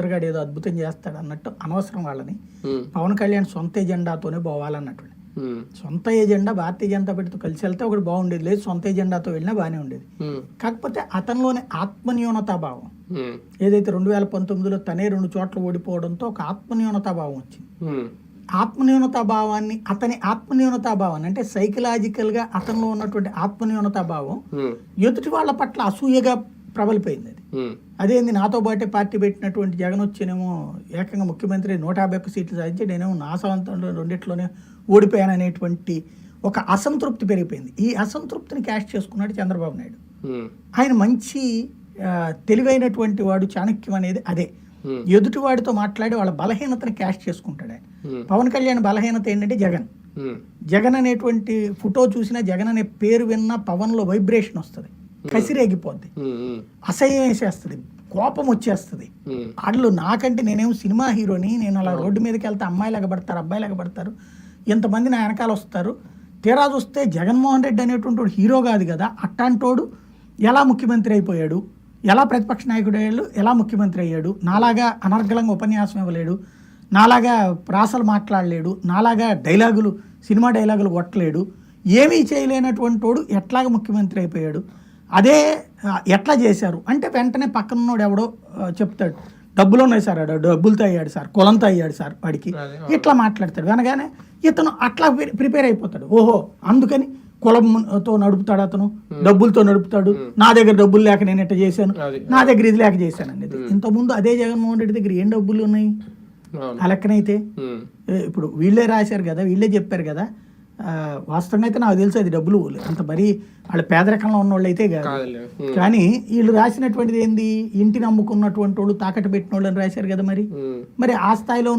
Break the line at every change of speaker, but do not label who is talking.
ముద్రగాడు ఏదో అద్భుతం చేస్తాడు అన్నట్టు అనవసరం వాళ్ళని. పవన్ కళ్యాణ్ సొంత ఎజెండాతోనే పోవాలన్నట్టు సొంత ఎజెండా భారతీయ జనతా పార్టీతో కలిసి వెళ్తే ఒకటి బాగుండేది లేదు సొంత ఎజెండాతో వెళ్ళినా బాగానే ఉండేది. కాకపోతే అతనిలోని ఆత్మన్యూనతాభావం
ఉమ్,
ఏదైతే రెండు వేల పంతొమ్మిదిలో తనే రెండు చోట్ల ఓడిపోవడంతో ఒక ఆత్మన్యూనతాభావం వచ్చింది.
ఉమ్,
ఆత్మన్యూనతాభావాన్ని అతని ఆత్మన్యూనతాభావాన్ని అంటే సైకలాజికల్గా అతనిలో ఉన్నటువంటి ఆత్మన్యూనతాభావం
ఉమ్,
ఎదుటి వాళ్ళ పట్ల అసూయగా ప్రబలిపోయింది అది. అదేంది నాతో పాటే పార్టీ పెట్టినటువంటి జగన్ వచ్చినేమో ఏకంగా ముఖ్యమంత్రి నూట యాభై ఒక్క సీట్లు సాధించి నేనేమో నా సొంతంలో రెండిట్లోనే ఓడిపోయాను అనేటువంటి ఒక అసంతృప్తి పెరిగిపోయింది. ఈ అసంతృప్తిని క్యాష్ చేసుకున్నాడు చంద్రబాబు నాయుడు. ఆయన మంచి తెలివైనటువంటి వాడు చాణక్యం అనేది అదే.
ఉమ్,
ఎదుటివాడితో మాట్లాడి వాళ్ళ బలహీనతని క్యాష్ చేసుకుంటాడు ఆయన. పవన్ కళ్యాణ్ బలహీనత ఏంటంటే జగన్. జగన్ అనేటువంటి ఫోటో చూసినా జగన్ అనే పేరు విన్నా పవన్లో వైబ్రేషన్ వస్తుంది. కసిరేగిపోద్ది. అసహ్యం వేసేస్తుంది కోపం వచ్చేస్తుంది. వాళ్ళు నాకంటే నేనేం సినిమా హీరోని నేను అలా రోడ్డు మీదకి వెళ్తే అమ్మాయిలాగా పడతారు అబ్బాయిలాగా పడతారు. ఇంతమంది నా వెనకాల వస్తారు. తీరా చూస్తే జగన్మోహన్ రెడ్డి అనేటువంటి వాడు హీరో కాదు కదా అట్టాంటోడు ఎలా ముఖ్యమంత్రి అయిపోయాడు? ఎలా ప్రతిపక్ష నాయకుడు అయ్యాడు? ఎలా ముఖ్యమంత్రి అయ్యాడు? నాలాగా అనర్గళంగా ఉపన్యాసం ఇవ్వలేడు. నాలాగా ప్రాసలు మాట్లాడలేడు. నాలాగా డైలాగులు సినిమా డైలాగులు కొట్టలేడు. ఏమీ చేయలేనటువంటి వాడు ఎట్లాగా ముఖ్యమంత్రి అయిపోయాడు? అదే ఎట్లా చేశారు? అంటే వెంటనే పక్కనున్నోడు ఎవడో చెప్తాడు. డబ్బులు ఉన్నాయి సార్ ఆడ డబ్బులతో అయ్యాడు సార్ కులంతో అయ్యాడు సార్ వాడికి. ఇట్లా మాట్లాడతాడు. అనగానే ఇతను అట్లా ప్రి- ప్రిపేర్ అయిపోతాడు. ఓహో అందుకని కులంతో నడుపుతాడు అతను డబ్బులతో నడుపుతాడు. నా దగ్గర డబ్బులు లేక నేను ఇట్లా చేశాను. నా దగ్గర ఇది లేక చేశాను అనేది ఇంతకుముందు అదే జగన్మోహన్ రెడ్డి దగ్గర ఏం డబ్బులు ఉన్నాయి?
అవును.
ఆ లెక్కనైతే?
ఉమ్,
ఏ, ఇప్పుడు వీళ్ళే రాశారు కదా వీళ్ళే చెప్పారు కదా వాస్తవంగా అయితే నాకు తెలుసు అది డబ్బులు. అంత మరీ వాళ్ళ పేదరికంలో ఉన్న వాళ్ళు అయితే కాదు కానీ వీళ్ళు రాసినటువంటిది ఏంది? ఇంటిని అమ్ముకున్నటువంటి వాళ్ళు తాకట్టు పెట్టిన వాళ్ళని రాశారు కదా మరి. మరి ఆ స్థాయిలో ఉన్న